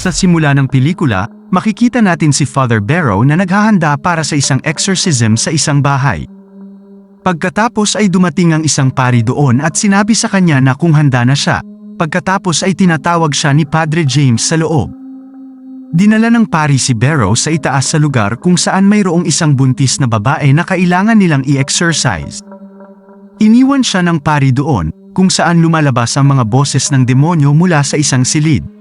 Sa simula ng pelikula, makikita natin si Father Barrow na naghahanda para sa isang exorcism sa isang bahay. Pagkatapos ay dumating ang isang pari doon at sinabi sa kanya na kung handa na siya, pagkatapos ay tinatawag siya ni Padre James sa loob. Dinala ng pari si Barrow sa itaas sa lugar kung saan mayroong isang buntis na babae na kailangan nilang i-exercise. Iniwan siya ng pari doon, kung saan lumalabas ang mga boses ng demonyo mula sa isang silid.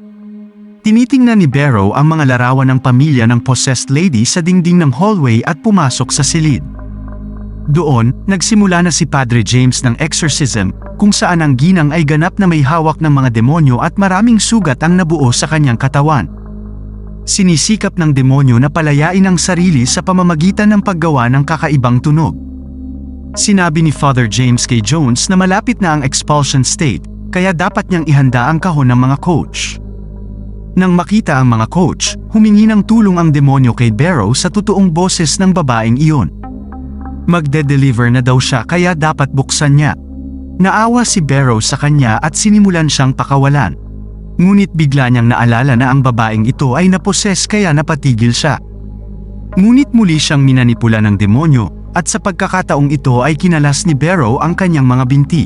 Tinitingnan ni Barrow ang mga larawan ng pamilya ng possessed lady sa dingding ng hallway at pumasok sa silid. Doon, nagsimula na si Padre James ng exorcism, kung saan ang ginang ay ganap na may hawak ng mga demonyo at maraming sugat ang nabuo sa kanyang katawan. Sinisikap ng demonyo na palayain ang sarili sa pamamagitan ng paggawa ng kakaibang tunog. Sinabi ni Father James K. Jones na malapit na ang expulsion state, kaya dapat niyang ihanda ang kahon ng mga coach. Nang makita ang mga coach, humingi ng tulong ang demonyo kay Barrow sa totoong boses ng babaeng iyon. Magde-deliver na daw siya kaya dapat buksan niya. Naawa si Barrow sa kanya at sinimulan siyang pakawalan. Ngunit bigla niyang naalala na ang babaeng ito ay naposes kaya napatigil siya. Ngunit muli siyang minanipula ng demonyo, at sa pagkakataong ito ay kinalas ni Barrow ang kanyang mga binti.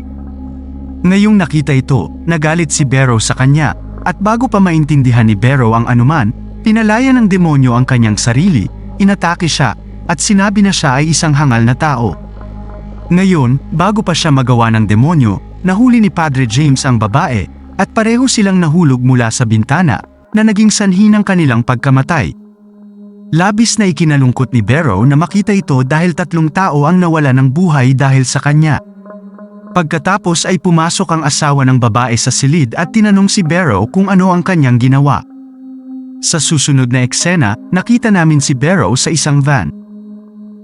Ngayong nakita ito, nagalit si Barrow sa kanya, at bago pa maintindihan ni Barrow ang anuman, pinalaya ng demonyo ang kanyang sarili, inatake siya, at sinabi na siya ay isang hangal na tao. Ngayon, bago pa siya magawa ng demonyo, nahuli ni Padre James ang babae, at pareho silang nahulog mula sa bintana, na naging sanhi ng kanilang pagkamatay. Labis na ikinalungkot ni Barrow na makita ito dahil tatlong tao ang nawala ng buhay dahil sa kanya. Pagkatapos ay pumasok ang asawa ng babae sa silid at tinanong si Barrow kung ano ang kanyang ginawa. Sa susunod na eksena, nakita namin si Barrow sa isang van.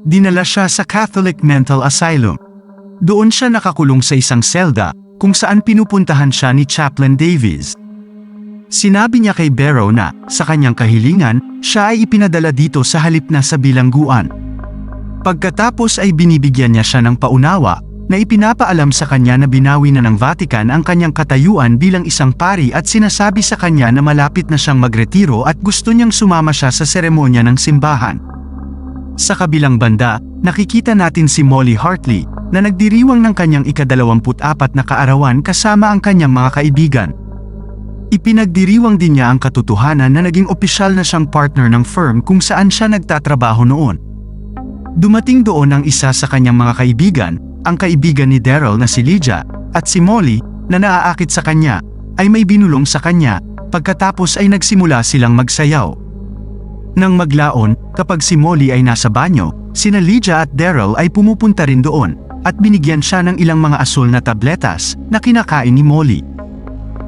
Dinala siya sa Catholic Mental Asylum. Doon siya nakakulong sa isang selda, kung saan pinupuntahan siya ni Chaplain Davies. Sinabi niya kay Barrow na, sa kanyang kahilingan, siya ay ipinadala dito sa halip na sa bilangguan. Pagkatapos ay binibigyan niya siya ng paunawa, na ipinapaalam sa kanya na binawi na ng Vatican ang kanyang katayuan bilang isang pari at sinasabi sa kanya na malapit na siyang magretiro at gusto niyang sumama siya sa seremonya ng simbahan. Sa kabilang banda, nakikita natin si Molly Hartley, na nagdiriwang ng kanyang ikadalawamput-apat na kaarawan kasama ang kanyang mga kaibigan. Ipinagdiriwang din niya ang katotohanan na naging opisyal na siyang partner ng firm kung saan siya nagtatrabaho noon. Dumating doon ang isa sa kanyang mga kaibigan, ang kaibigan ni Daryl na si Lydia, at si Molly, na naaakit sa kanya, ay may binulong sa kanya, pagkatapos ay nagsimula silang magsayaw. Nang maglaon, kapag si Molly ay nasa banyo, sina Lydia at Daryl ay pumupunta rin doon, at binigyan siya ng ilang mga asul na tabletas na kinakain ni Molly.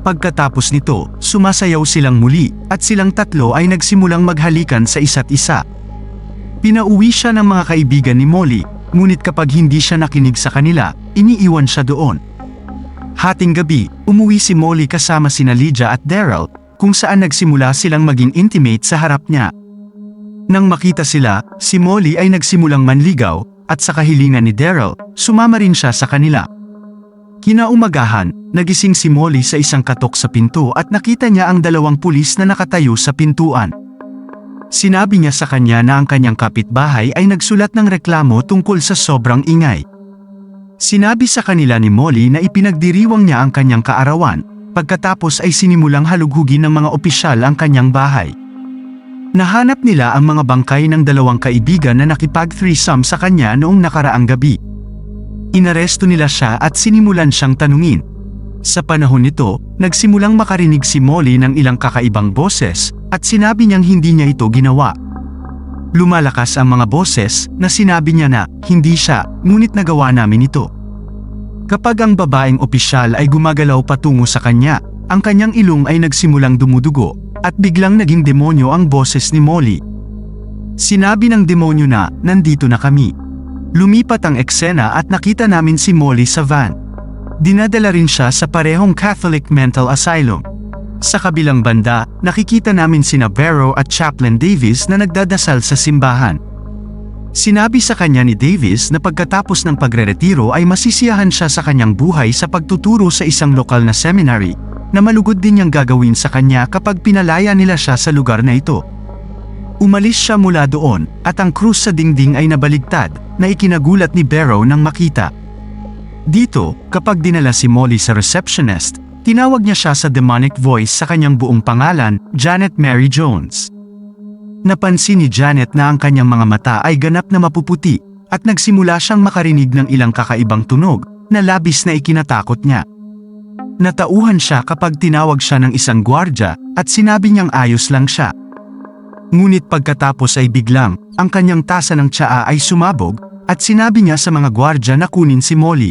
Pagkatapos nito, sumasayaw silang muli, at silang tatlo ay nagsimulang maghalikan sa isa't isa. Pinauwi siya ng mga kaibigan ni Molly, ngunit kapag hindi siya nakinig sa kanila, iniiwan siya doon. Hating gabi, umuwi si Molly kasama sina Lydia at Daryl, kung saan nagsimula silang maging intimate sa harap niya. Nang makita sila, si Molly ay nagsimulang manligaw, at sa kahilingan ni Daryl, sumama rin siya sa kanila. Kinaumagahan, nagising si Molly sa isang katok sa pinto at nakita niya ang dalawang pulis na nakatayo sa pintuan. Sinabi niya sa kanya na ang kanyang kapitbahay ay nagsulat ng reklamo tungkol sa sobrang ingay. Sinabi sa kanila ni Molly na ipinagdiriwang niya ang kanyang kaarawan, pagkatapos ay sinimulang halughugin ng mga opisyal ang kanyang bahay. Nahanap nila ang mga bangkay ng dalawang kaibigan na nakipag-threesome sa kanya noong nakaraang gabi. Inaresto nila siya at sinimulan siyang tanungin. Sa panahon nito, nagsimulang makarinig si Molly ng ilang kakaibang boses, at sinabi niyang hindi niya ito ginawa. Lumalakas ang mga boses na sinabi niya na hindi siya, ngunit nagawa namin ito. Kapag ang babaeng opisyal ay gumagalaw patungo sa kanya, ang kanyang ilong ay nagsimulang dumudugo, at biglang naging demonyo ang boses ni Molly. Sinabi ng demonyo na, nandito na kami. Lumipat ang eksena at nakita namin si Molly sa van. Dinadala rin siya sa parehong Catholic Mental Asylum. Sa kabilang banda, nakikita namin sina Barrow at Chaplain Davis na nagdadasal sa simbahan. Sinabi sa kanya ni Davis na pagkatapos ng pagreretiro ay masisiyahan siya sa kanyang buhay sa pagtuturo sa isang lokal na seminary, na malugod din niyang gagawin sa kanya kapag pinalaya nila siya sa lugar na ito. Umalis siya mula doon at ang krus sa dingding ay nabaligtad na ikinagulat ni Barrow nang makita. Dito, kapag dinala si Molly sa receptionist, tinawag niya siya sa demonic voice sa kanyang buong pangalan, Janet Mary Jones. Napansin ni Janet na ang kanyang mga mata ay ganap na mapuputi at nagsimula siyang makarinig ng ilang kakaibang tunog na labis na ikinatakot niya. Natauhan siya kapag tinawag siya ng isang gwardya at sinabi niyang ayos lang siya. Ngunit pagkatapos ay biglang, ang kanyang tasa ng tsaa ay sumabog at sinabi niya sa mga gwardya na kunin si Molly.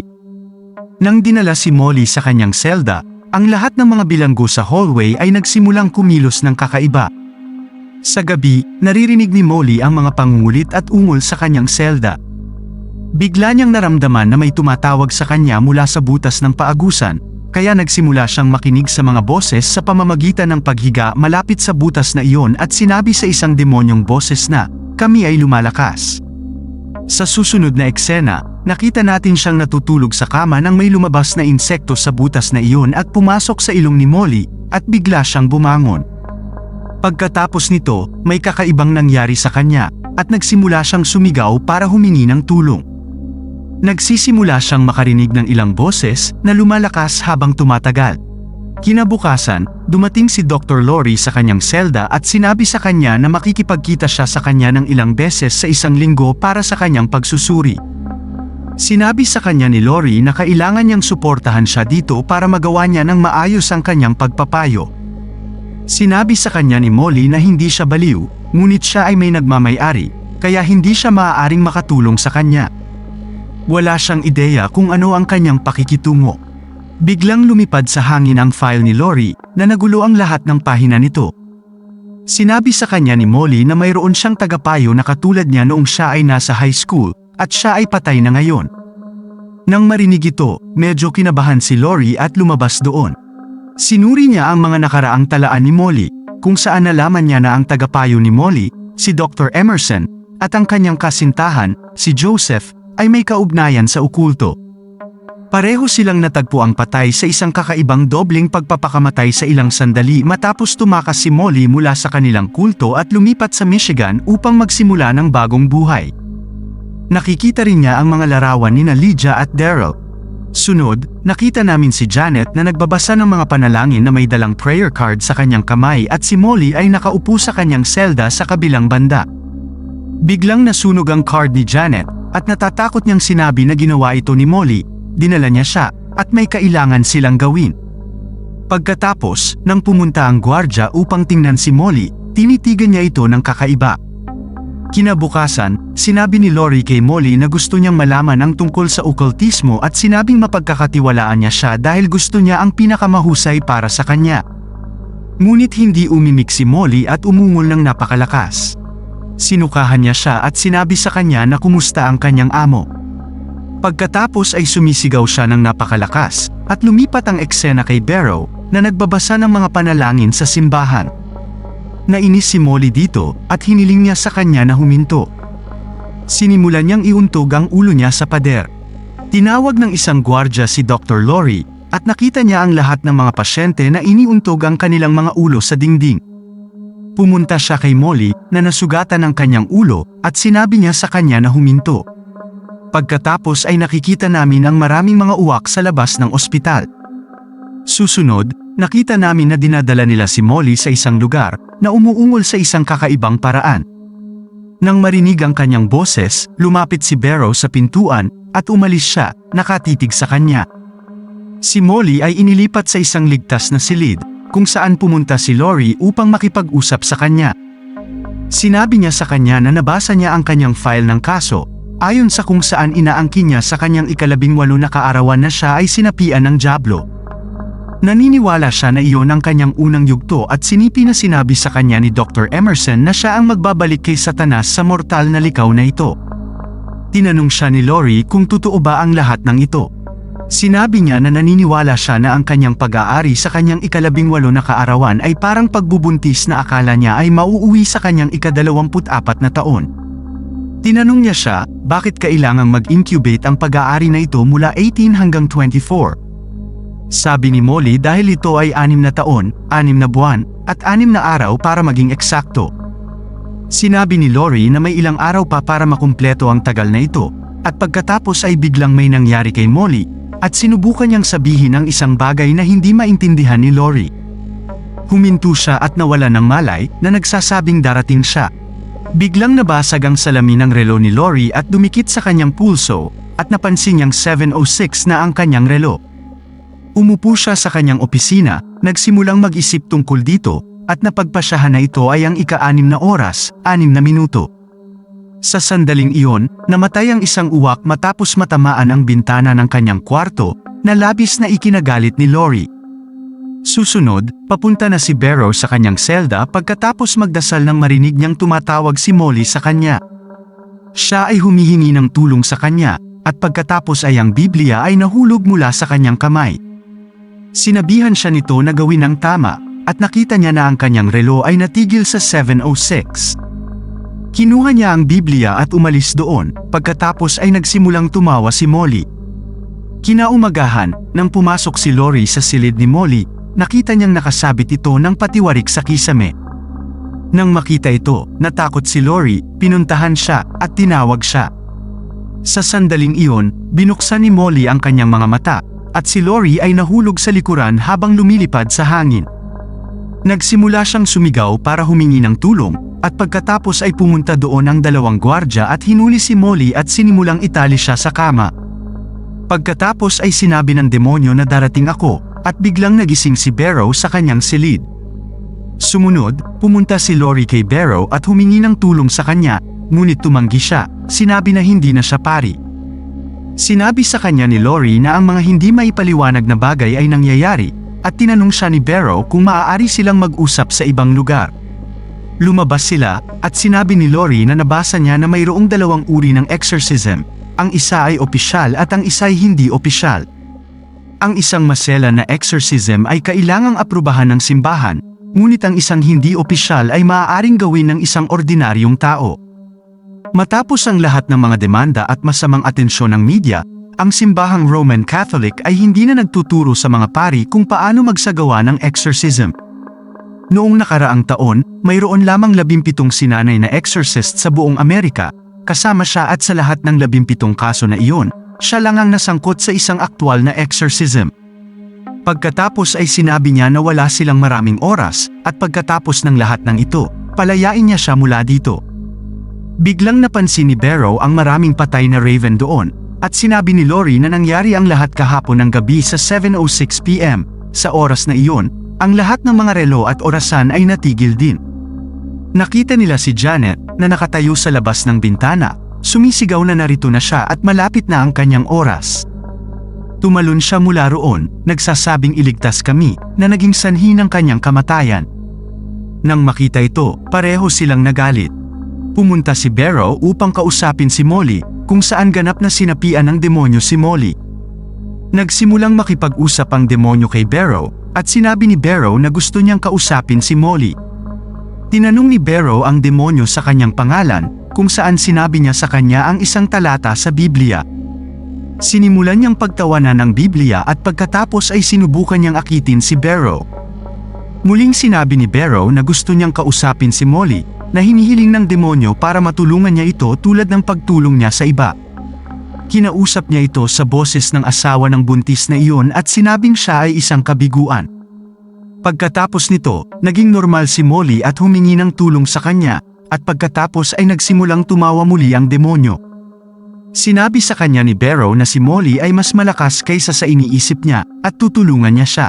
Nang dinala si Molly sa kanyang selda, ang lahat ng mga bilanggo sa hallway ay nagsimulang kumilos ng kakaiba. Sa gabi, naririnig ni Molly ang mga pangungulit at ungol sa kanyang selda. Bigla niyang naramdaman na may tumatawag sa kanya mula sa butas ng paagusan, kaya nagsimula siyang makinig sa mga boses sa pamamagitan ng paghiga malapit sa butas na iyon at sinabi sa isang demonyong boses na, kami ay lumalakas. Sa susunod na eksena, nakita natin siyang natutulog sa kama nang may lumabas na insekto sa butas na iyon at pumasok sa ilong ni Molly at bigla siyang bumangon. Pagkatapos nito, may kakaibang nangyari sa kanya at nagsimula siyang sumigaw para humingi ng tulong. Nagsisimula siyang makarinig ng ilang boses na lumalakas habang tumatagal. Kinabukasan, dumating si Dr. Lori sa kanyang selda at sinabi sa kanya na makikipagkita siya sa kanya ng ilang beses sa isang linggo para sa kanyang pagsusuri. Sinabi sa kanya ni Lori na kailangan niyang suportahan siya dito para magawa niya ng maayos ang kanyang pagpapayo. Sinabi sa kanya ni Molly na hindi siya baliw, ngunit siya ay may nagmamayari, kaya hindi siya maaaring makatulong sa kanya. Wala siyang ideya kung ano ang kanyang pakikitungo. Biglang lumipad sa hangin ang file ni Lori na nagulo ang lahat ng pahina nito. Sinabi sa kanya ni Molly na mayroon siyang tagapayo na katulad niya noong siya ay nasa high school at siya ay patay na ngayon. Nang marinig ito, medyo kinabahan si Lori at lumabas doon. Sinuri niya ang mga nakaraang talaan ni Molly, kung saan nalaman niya na ang tagapayo ni Molly, si Dr. Emerson, at ang kanyang kasintahan, si Joseph, ay may kaugnayan sa ukulto. Pareho silang natagpo ang patay sa isang kakaibang dobling pagpapakamatay sa ilang sandali matapos tumakas si Molly mula sa kanilang kulto at lumipat sa Michigan upang magsimula ng bagong buhay. Nakikita rin niya ang mga larawan ni Lydia at Daryl. Sunod, nakita namin si Janet na nagbabasa ng mga panalangin na may dalang prayer card sa kanyang kamay at si Molly ay nakaupo sa kanyang selda sa kabilang banda. Biglang nasunog ang card ni Janet at natatakot niyang sinabi na ginawa ito ni Molly dinala niya siya, at may kailangan silang gawin. Pagkatapos, nang pumunta ang gwardya upang tingnan si Molly, tinitigan niya ito ng kakaiba. Kinabukasan, sinabi ni Lori kay Molly na gusto niyang malaman ang tungkol sa okultismo at sinabing mapagkakatiwalaan niya siya dahil gusto niya ang pinakamahusay para sa kanya. Ngunit hindi umimik si Molly at umungol ng napakalakas. Sinukahan niya siya at sinabi sa kanya na kumusta ang kanyang amo. Pagkatapos ay sumisigaw siya ng napakalakas, at lumipat ang eksena kay Barrow, na nagbabasa ng mga panalangin sa simbahan. Nainis si Molly dito, at hiniling niya sa kanya na huminto. Sinimulan niyang iuntog ang ulo niya sa pader. Tinawag ng isang gwardya si Dr. Lori, at nakita niya ang lahat ng mga pasyente na iniuntog ang kanilang mga ulo sa dingding. Pumunta siya kay Molly na nasugatan ang kanyang ulo at sinabi niya sa kanya na huminto. Pagkatapos ay nakikita namin ang maraming mga uwak sa labas ng ospital. Susunod, nakita namin na dinadala nila si Molly sa isang lugar na umuungol sa isang kakaibang paraan. Nang marinig ang kanyang boses, lumapit si Barrow sa pintuan at umalis siya, nakatitig sa kanya. Si Molly ay inilipat sa isang ligtas na silid, kung saan pumunta si Lori upang makipag-usap sa kanya. Sinabi niya sa kanya na nabasa niya ang kanyang file ng kaso Ayon sa kung saan inaangkin niya sa kanyang ikalabing walo na kaarawan na siya ay sinapian ng Diablo. Naniniwala siya na iyon ang kanyang unang yugto at sinipi na sinabi sa kanya ni Dr. Emerson na siya ang magbabalik kay Satanas sa mortal na likaw na ito. Tinanong siya ni Lori kung totoo ba ang lahat ng ito. Sinabi niya na naniniwala siya na ang kanyang pag-aari sa kanyang ikalabing walo na kaarawan ay parang pagbubuntis na akala niya ay mauuwi sa kanyang ikadalawamput apat na taon. Tinanong niya siya, bakit kailangang mag-incubate ang pag-aari na ito mula 18 hanggang 24? Sabi ni Molly dahil ito ay anim na taon, anim na buwan, at anim na araw para maging eksakto. Sinabi ni Lori na may ilang araw pa para makumpleto ang tagal na ito, at pagkatapos ay biglang may nangyari kay Molly, at sinubukan niyang sabihin ang isang bagay na hindi maintindihan ni Lori. Huminto siya at nawala ng malay na nagsasabing darating siya. Biglang nabasag ang salamin ng relo ni Lori at dumikit sa kanyang pulso, at napansin niyang 7.06 na ang kanyang relo. Umupo siya sa kanyang opisina, nagsimulang mag-isip tungkol dito, at napagpasyahan na ito ay ang ika-anim na oras, anim na minuto. Sa sandaling iyon, namatay ang isang uwak matapos matamaan ang bintana ng kanyang kwarto, na labis na ikinagalit ni Lori. Susunod, papunta na si Barrow sa kanyang selda pagkatapos magdasal nang marinig niyang tumatawag si Molly sa kanya. Siya ay humihingi ng tulong sa kanya, at pagkatapos ay ang Biblia ay nahulog mula sa kanyang kamay. Sinabihan siya nito na gawin ang tama, at nakita niya na ang kanyang relo ay natigil sa 7.06. Kinuha niya ang Biblia at umalis doon, pagkatapos ay nagsimulang tumawa si Molly. Kinaumagahan, nang pumasok si Lori sa silid ni Molly, nakita niyang nakasabit ito ng patiwarik sa kisame. Nang makita ito, natakot si Lori, pinuntahan siya, at tinawag siya. Sa sandaling iyon, binuksan ni Molly ang kanyang mga mata, at si Lori ay nahulog sa likuran habang lumilipad sa hangin. Nagsimula siyang sumigaw para humingi ng tulong, at pagkatapos ay pumunta doon ang dalawang gwardya at hinuli si Molly at sinimulang itali siya sa kama. Pagkatapos ay sinabi ng demonyo na darating ako, at biglang nagising si Barrow sa kanyang silid. Sumunod, pumunta si Lori kay Barrow at humingi ng tulong sa kanya, ngunit tumanggi siya, sinabi na hindi na siya pari. Sinabi sa kanya ni Lori na ang mga hindi maipaliwanag na bagay ay nangyayari, at tinanong siya ni Barrow kung maaari silang mag-usap sa ibang lugar. Lumabas sila, at sinabi ni Lori na nabasa niya na mayroong dalawang uri ng exorcism, ang isa ay opisyal at ang isa ay hindi opisyal. Ang isang masela na exorcism ay kailangang aprubahan ng simbahan, ngunit ang isang hindi opisyal ay maaaring gawin ng isang ordinaryong tao. Matapos ang lahat ng mga demanda at masamang atensyon ng media, ang simbahang Roman Catholic ay hindi na nagtuturo sa mga pari kung paano magsagawa ng exorcism. Noong nakaraang taon, mayroon lamang labimpitong sinanay na exorcist sa buong Amerika, kasama siya at sa lahat ng labimpitong kaso na iyon, siya lang ang nasangkot sa isang aktwal na exorcism. Pagkatapos ay sinabi niya na wala silang maraming oras, at pagkatapos ng lahat ng ito, palayain niya siya mula dito. Biglang napansin ni Barrow ang maraming patay na raven doon, at sinabi ni Lori na nangyari ang lahat kahapon ng gabi sa 7.06pm. Sa oras na iyon, ang lahat ng mga relo at orasan ay natigil din. Nakita nila si Janet na nakatayo sa labas ng bintana, sumisigaw na narito na siya at malapit na ang kanyang oras. Tumalon siya mula roon, nagsasabing iligtas kami, na naging sanhi ng kanyang kamatayan. Nang makita ito, pareho silang nagalit. Pumunta si Barrow upang kausapin si Molly, kung saan ganap na sinapian ng demonyo si Molly. Nagsimulang makipag-usap ang demonyo kay Barrow, at sinabi ni Barrow na gusto niyang kausapin si Molly. Tinanong ni Barrow ang demonyo sa kanyang pangalan, kung saan sinabi niya sa kanya ang isang talata sa Biblia. Sinimulan niyang pagtawanan ng Biblia at pagkatapos ay sinubukan niyang akitin si Barrow. Muling sinabi ni Barrow na gusto niyang kausapin si Molly, na hinihiling ng demonyo para matulungan niya ito tulad ng pagtulong niya sa iba. Kinausap niya ito sa boses ng asawa ng buntis na iyon at sinabing siya ay isang kabiguan. Pagkatapos nito, naging normal si Molly at humingi ng tulong sa kanya, at pagkatapos ay nagsimulang tumawa muli ang demonyo. Sinabi sa kanya ni Barrow na si Molly ay mas malakas kaysa sa iniisip niya at tutulungan niya siya.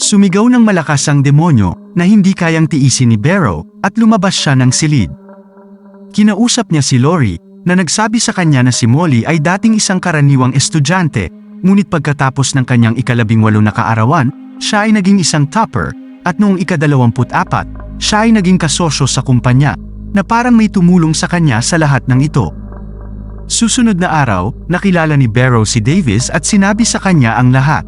Sumigaw ng malakas ang demonyo na hindi kayang tiisin ni Barrow at lumabas siya ng silid. Kinausap niya si Lori na nagsabi sa kanya na si Molly ay dating isang karaniwang estudyante, ngunit pagkatapos ng kanyang ikalabing walo na kaarawan, siya ay naging isang topper, at noong ikadalawamput apat, siya ay naging kasosyo sa kumpanya, na parang may tumulong sa kanya sa lahat ng ito. Susunod na araw, nakilala ni Barrow si Davis at sinabi sa kanya ang lahat.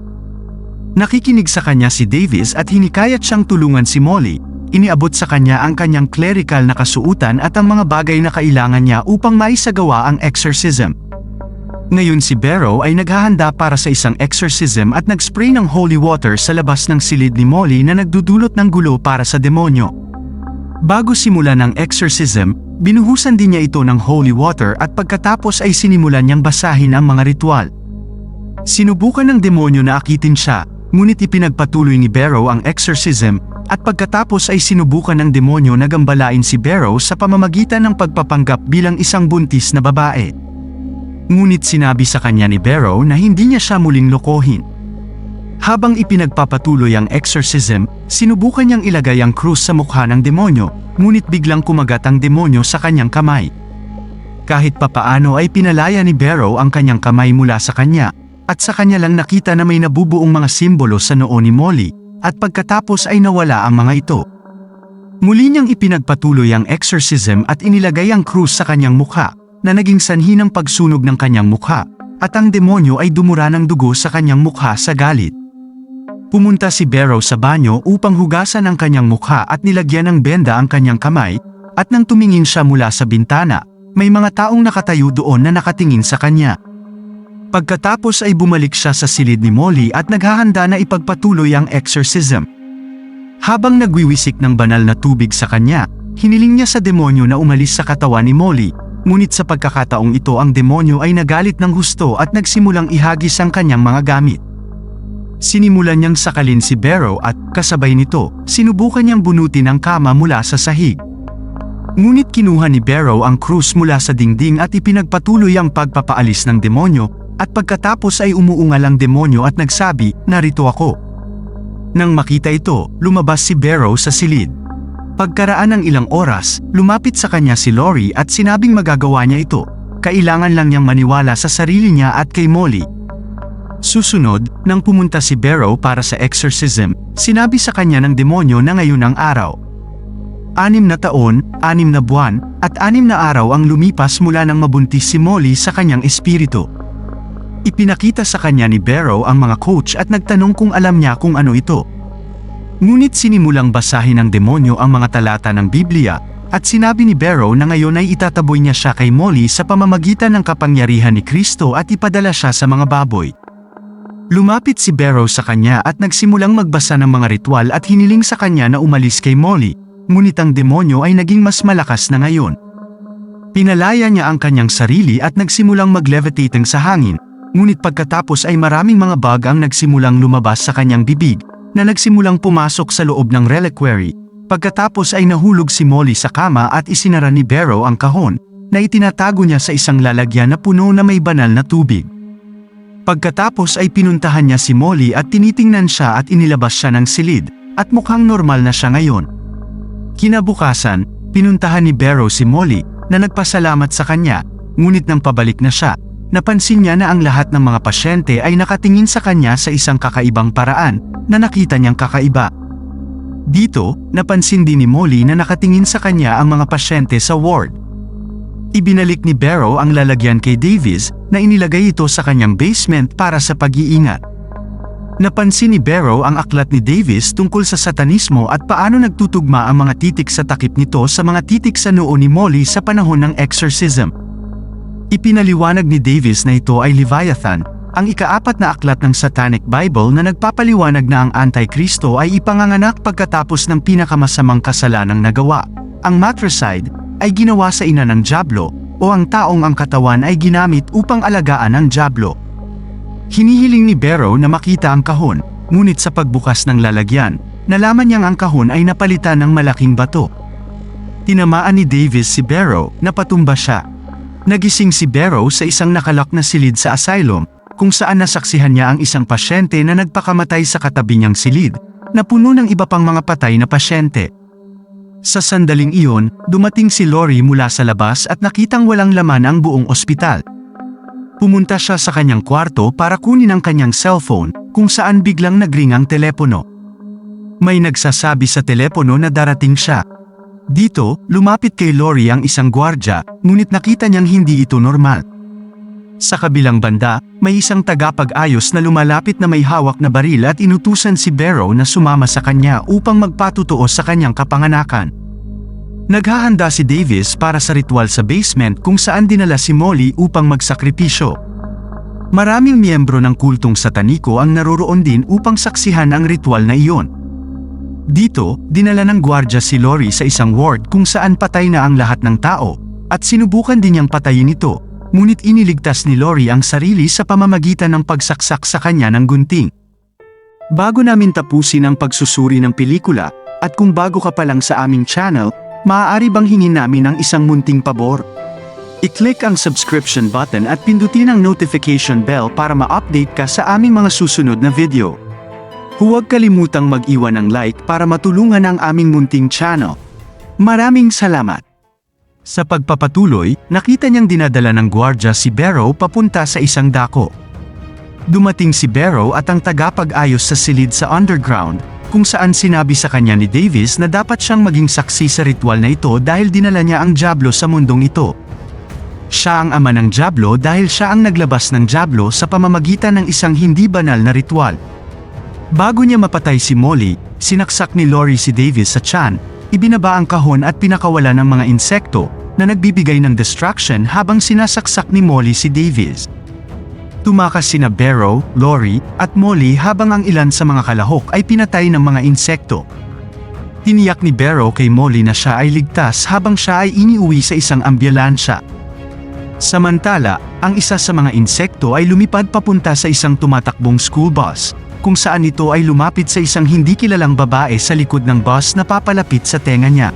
Nakikinig sa kanya si Davis at hinikayat siyang tulungan si Molly, iniabot sa kanya ang kanyang clerical na kasuutan at ang mga bagay na kailangan niya upang maisagawa ang exorcism. Ngayon si Barrow ay naghahanda para sa isang exorcism at nagspray ng holy water sa labas ng silid ni Molly na nagdudulot ng gulo para sa demonyo. Bago simula ng exorcism, binuhusan din niya ito ng holy water at pagkatapos ay sinimulan niyang basahin ang mga ritual. Sinubukan ng demonyo na akitin siya, ngunit ipinagpatuloy ni Barrow ang exorcism at pagkatapos ay sinubukan ng demonyo na gambalain si Barrow sa pamamagitan ng pagpapanggap bilang isang buntis na babae. Ngunit sinabi sa kanya ni Barrow na hindi niya siya muling lokohin. Habang ipinagpapatuloy ang exorcism, sinubukan niyang ilagay ang krus sa mukha ng demonyo, ngunit biglang kumagat ang demonyo sa kanyang kamay. Kahit papaano ay pinalaya ni Barrow ang kanyang kamay mula sa kanya, at sa kanya lang nakita na may nabubuong mga simbolo sa noo ni Molly, at pagkatapos ay nawala ang mga ito. Muli niyang ipinagpatuloy ang exorcism at inilagay ang krus sa kanyang mukha, na naging sanhi ng pagsunog ng kanyang mukha, at ang demonyo ay dumura ng dugo sa kanyang mukha sa galit. Pumunta si Barrow sa banyo upang hugasan ang kanyang mukha at nilagyan ng benda ang kanyang kamay, at nang tumingin siya mula sa bintana, may mga taong nakatayo doon na nakatingin sa kanya. Pagkatapos ay bumalik siya sa silid ni Molly at naghahanda na ipagpatuloy ang exorcism. Habang nagwiwisik ng banal na tubig sa kanya, hiniling niya sa demonyo na umalis sa katawan ni Molly, ngunit sa pagkakataong ito ang demonyo ay nagalit ng husto at nagsimulang ihagis ang kanyang mga gamit. Sinimulan niyang sakalin si Barrow at, kasabay nito, sinubukan niyang bunutin ang kama mula sa sahig. Ngunit kinuha ni Barrow ang krus mula sa dingding at ipinagpatuloy ang pagpapaalis ng demonyo, at pagkatapos ay umuungal ang demonyo at nagsabi, narito ako. Nang makita ito, lumabas si Barrow sa silid. Pagkaraan ng ilang oras, lumapit sa kanya si Lori at sinabing magagawa niya ito. Kailangan lang niyang maniwala sa sarili niya at kay Molly. Susunod, nang pumunta si Barrow para sa exorcism, sinabi sa kanya ng demonyo na ngayon ang araw. Anim na taon, anim na buwan, at anim na araw ang lumipas mula nang mabuntis si Molly sa kanyang espiritu. Ipinakita sa kanya ni Barrow ang mga coach at nagtanong kung alam niya kung ano ito. Ngunit sinimulang basahin ng demonyo ang mga talata ng Biblia, at sinabi ni Barrow na ngayon ay itataboy niya siya kay Molly sa pamamagitan ng kapangyarihan ni Kristo at ipadala siya sa mga baboy. Lumapit si Barrow sa kanya at nagsimulang magbasa ng mga ritual at hiniling sa kanya na umalis kay Molly, ngunit ang demonyo ay naging mas malakas na ngayon. Pinalaya niya ang kanyang sarili at nagsimulang mag-levitating sa hangin, ngunit pagkatapos ay maraming mga bag ang nagsimulang lumabas sa kanyang bibig, na nagsimulang pumasok sa loob ng reliquary. Pagkatapos ay nahulog si Molly sa kama at isinara ni Barrow ang kahon, na itinatago niya sa isang lalagyan na puno na may banal na tubig. Pagkatapos ay pinuntahan niya si Molly at tinitingnan siya at inilabas siya ng silid, at mukhang normal na siya ngayon. Kinabukasan, pinuntahan ni Barrow si Molly, na nagpasalamat sa kanya, ngunit nang pabalik na siya, napansin niya na ang lahat ng mga pasyente ay nakatingin sa kanya sa isang kakaibang paraan, na nakita niyang kakaiba. Dito, napansin din ni Molly na nakatingin sa kanya ang mga pasyente sa ward. Ibinalik ni Barrow ang lalagyan kay Davis na inilagay ito sa kanyang basement para sa pag-iingat. Napansin ni Barrow ang aklat ni Davis tungkol sa satanismo at paano nagtutugma ang mga titik sa takip nito sa mga titik sa noo ni Molly sa panahon ng exorcism. Ipinaliwanag ni Davis na ito ay Leviathan, ang ikaapat na aklat ng Satanic Bible na nagpapaliwanag na ang Antikristo ay ipanganganak pagkatapos ng pinakamasamang kasalanang nagawa. Ang matricide ay ginawa sa ina ng Diablo o ang taong ang katawan ay ginamit upang alagaan ng Diablo. Hinihiling ni Barrow na makita ang kahon, ngunit sa pagbukas ng lalagyan, nalaman niyang ang kahon ay napalitan ng malaking bato. Tinamaan ni Davis si Barrow na patumba siya. Nagising si Barrow sa isang nakalak na silid sa asylum, kung saan nasaksihan niya ang isang pasyente na nagpakamatay sa katabi niyang silid, na puno ng iba pang mga patay na pasyente. Sa sandaling iyon, dumating si Lori mula sa labas at nakitang walang laman ang buong ospital. Pumunta siya sa kanyang kwarto para kunin ang kanyang cellphone, kung saan biglang nagring ang telepono. May nagsasabi sa telepono na darating siya. Dito, lumapit kay Lori ang isang gwardya, ngunit nakita niyang hindi ito normal. Sa kabilang banda, may isang tagapag-ayos na lumalapit na may hawak na baril at inutusan si Barrow na sumama sa kanya upang magpatutuo sa kanyang kapanganakan. Naghahanda si Davis para sa ritual sa basement kung saan dinala si Molly upang magsakripisyo. Maraming miyembro ng kultong sataniko ang naroroon din upang saksihan ang ritual na iyon. Dito, dinala ng gwardya si Lori sa isang ward kung saan patay na ang lahat ng tao, at sinubukan din niyang patayin ito, ngunit iniligtas ni Lori ang sarili sa pamamagitan ng pagsaksak sa kanya ng gunting. Bago namin tapusin ang pagsusuri ng pelikula, at kung bago ka pa lang sa aming channel, maaari bang hingin namin ang isang munting pabor? I-click ang subscription button at pindutin ang notification bell para ma-update ka sa aming mga susunod na video. Huwag kalimutang mag-iwan ng like para matulungan ang aming munting channel. Maraming salamat! Sa pagpapatuloy, nakita niyang dinadala ng gwardya si Barrow papunta sa isang dako. Dumating si Barrow at ang tagapag-ayos sa silid sa underground, kung saan sinabi sa kanya ni Davis na dapat siyang maging saksi sa ritual na ito dahil dinala niya ang Diablo sa mundong ito. Siya ang ama ng Diablo dahil siya ang naglabas ng Diablo sa pamamagitan ng isang hindi banal na ritual. Bago niya mapatay si Molly, sinaksak ni Lori si Davis sa tiyan, ibinaba ang kahon at pinakawala ng mga insekto na nagbibigay ng distraction habang sinasaksak ni Molly si Davis. Tumakas sina Barrow, Lori, at Molly habang ang ilan sa mga kalahok ay pinatay ng mga insekto. Tiniyak ni Barrow kay Molly na siya ay ligtas habang siya ay iniuwi sa isang ambulansya. Samantala, ang isa sa mga insekto ay lumipad papunta sa isang tumatakbong school bus, kung saan ito ay lumapit sa isang hindi kilalang babae sa likod ng bus na papalapit sa tenga niya.